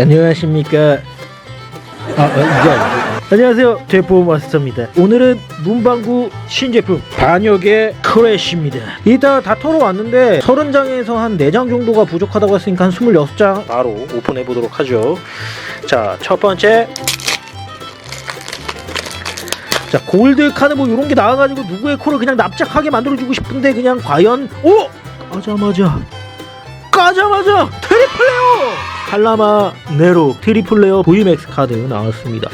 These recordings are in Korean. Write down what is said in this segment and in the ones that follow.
안녕하십니까. 아, 어, 이게. 안녕하세요. 대포 마스터입니다. 오늘은 문방구 신제품 반역의 크래쉬입니다. 이따 다 털어왔는데 30장에서 한 4장 정도가 부족하다고 했으니까 한 26장 바로 오픈해 보도록 하죠. 자, 첫 번째. 자, 골드 카드 뭐 이런 게 나와가지고 누구의 코를 그냥 납작하게 만들어주고 싶은데 그냥 과연 오! 까자마자 까자마자 트리플레어! 칼라마 네로 트리플레어 VMAX 카드 나왔습니다.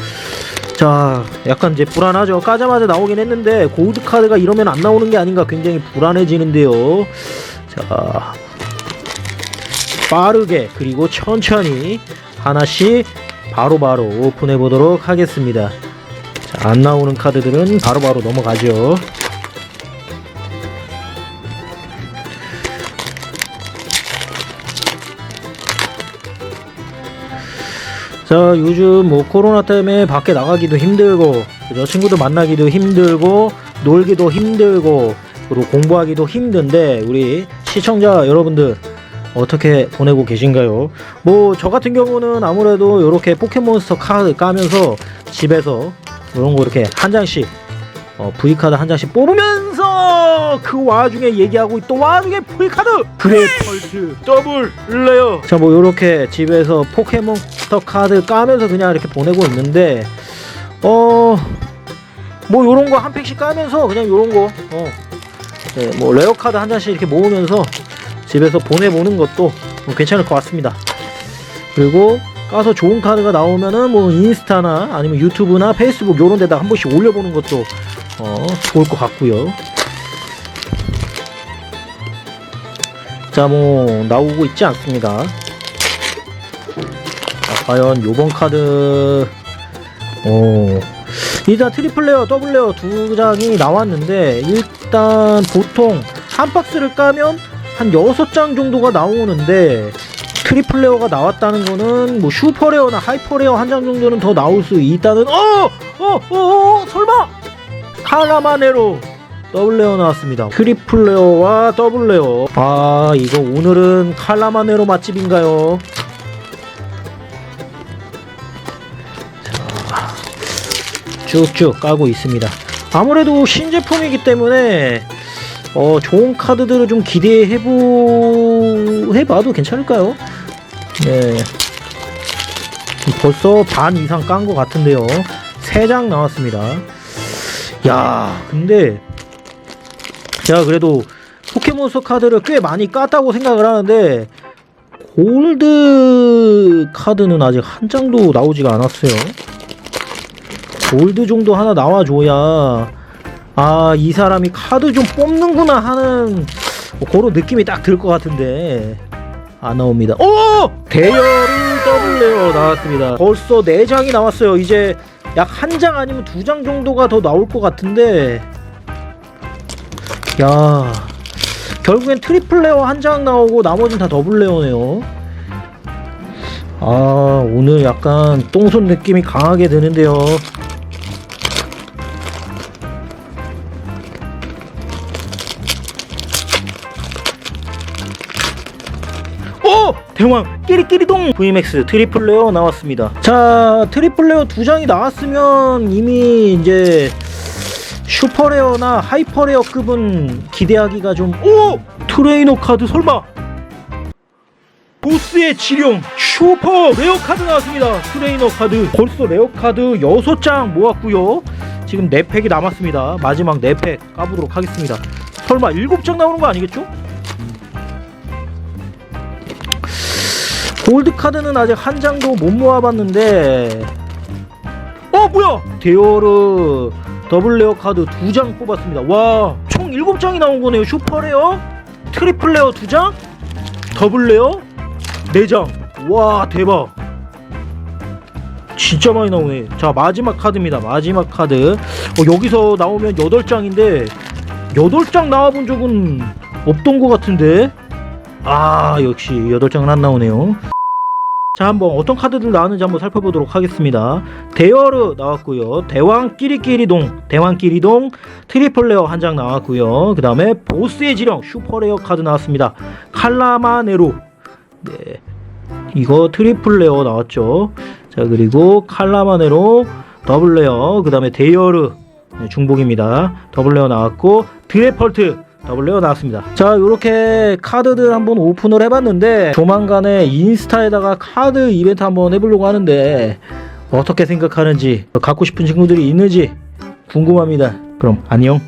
자 약간 이제 불안하죠. 까자마자 나오긴 했는데 골드 카드가 이러면 안 나오는 게 아닌가 굉장히 불안해지는데요. 자 빠르게 그리고 천천히 하나씩 바로바로 오픈해 보도록 하겠습니다. 자, 안 나오는 카드들은 바로바로 넘어가죠 자 요즘 뭐 코로나 때문에 밖에 나가기도 힘들고 그죠 친구들 만나기도 힘들고 놀기도 힘들고 그리고 공부하기도 힘든데 우리 시청자 여러분들 어떻게 보내고 계신가요? 뭐 저 같은 경우는 아무래도 이렇게 포켓몬스터 카드 까면서 집에서 이런 거 이렇게 한 장씩 어, V 카드 한 장씩 뽑으면 서그 와중에 얘기하고 또 와중에 V 카드 그레이펄트 더블 레어 자뭐 이렇게 집에서 포켓몬스터 카드 까면서 그냥 이렇게 보내고 있는데 어 뭐 요런 거 한 팩씩 까면서 그냥 요런 거 어. 네, 뭐 레어 카드 한 장씩 이렇게 모으면서 집에서 보내보는 것도 뭐 괜찮을 것 같습니다. 그리고 까서 좋은 카드가 나오면은 뭐 인스타나 아니면 유튜브나 페이스북 요런 데다 한 번씩 올려보는 것도 어, 좋을 것 같고요. 자, 뭐 나오고 있지 않습니다. 자, 과연 요번 카드 어 일단 트리플 레어, 더블 레어 두 장이 나왔는데 일단 보통 한 박스를 까면 한 여섯 장 정도가 나오는데 트리플 레어가 나왔다는 거는 뭐 슈퍼 레어나 하이퍼 레어 한 장 정도는 더 나올 수 있다는 어! 어! 어! 어! 설마! 카라마네로 더블 레어 나왔습니다. 트리플 레어와 더블 레어. 아, 이거 오늘은 칼라마네로 맛집인가요? 자, 쭉쭉 까고 있습니다. 아무래도 신제품이기 때문에 어, 좋은 카드들을 좀 기대해보 해봐도 괜찮을까요? 네. 벌써 반 이상 깐 것 같은데요. 세장 나왔습니다. 야, 근데 제가 그래도 포켓몬스터 카드를 꽤 많이 깠다고 생각을 하는데 골드 카드는 아직 한 장도 나오지가 않았어요. 골드 정도 하나 나와줘야 아 이 사람이 카드 좀 뽑는구나 하는 뭐 그런 느낌이 딱 들 것 같은데 안 나옵니다. 오! 대열을 더블 레어 나왔습니다. 벌써 4장이 나왔어요. 이제 약 한 장 아니면 두 장 정도가 더 나올 것 같은데 야 결국엔 트리플 레어 한 장 나오고 나머지는 다 더블 레어네요. 아 오늘 약간 똥손 느낌이 강하게 드는데요. 오! 대왕 끼리끼리동 VMAX 트리플 레어 나왔습니다. 자 트리플 레어 두 장이 나왔으면 이미 이제 슈퍼 레어나 하이퍼 레어급은 기대하기가 좀 오! 트레이너 카드 설마 보스의 지령 슈퍼 레어 카드 나왔습니다. 트레이너 카드 벌써 레어 카드 6장 모았고요. 지금 4팩이 남았습니다. 마지막 4팩 까보도록 하겠습니다. 설마 7장 나오는 거 아니겠죠? 골드 카드는 아직 한 장도 못 모아봤는데 어 뭐야? 데어르 더블 레어 카드 두 장 뽑았습니다. 와총 7장이 나온 거네요. 슈퍼 레어 트리플 레어 두장 더블 레어 4장. 와 대박. 진짜 많이 나오네. 자 마지막 카드입니다. 마지막 카드. 어, 여기서 나오면 8장인데 8장 나와본 적은 없던 것 같은데. 아 역시 8장은 안 나오네요 자 한번 어떤 카드들 나왔는지 한번 살펴보도록 하겠습니다. 대여르 나왔고요. 대왕 끼리끼리동 대왕 끼리동 트리플 레어 한 장 나왔고요. 그 다음에 보스의 지령 슈퍼 레어 카드 나왔습니다. 칼라마네로. 네. 이거 트리플 레어 나왔죠. 자 그리고 칼라마네로 더블 레어 그 다음에 데이어르. 네, 중복입니다. 더블 레어 나왔고 드레펄트 더블 레어 나왔습니다. 자 이렇게 카드들 한번 오픈을 해봤는데 조만간에 인스타에다가 카드 이벤트 한번 해보려고 하는데 어떻게 생각하는지 갖고 싶은 친구들이 있는지 궁금합니다. 그럼 안녕.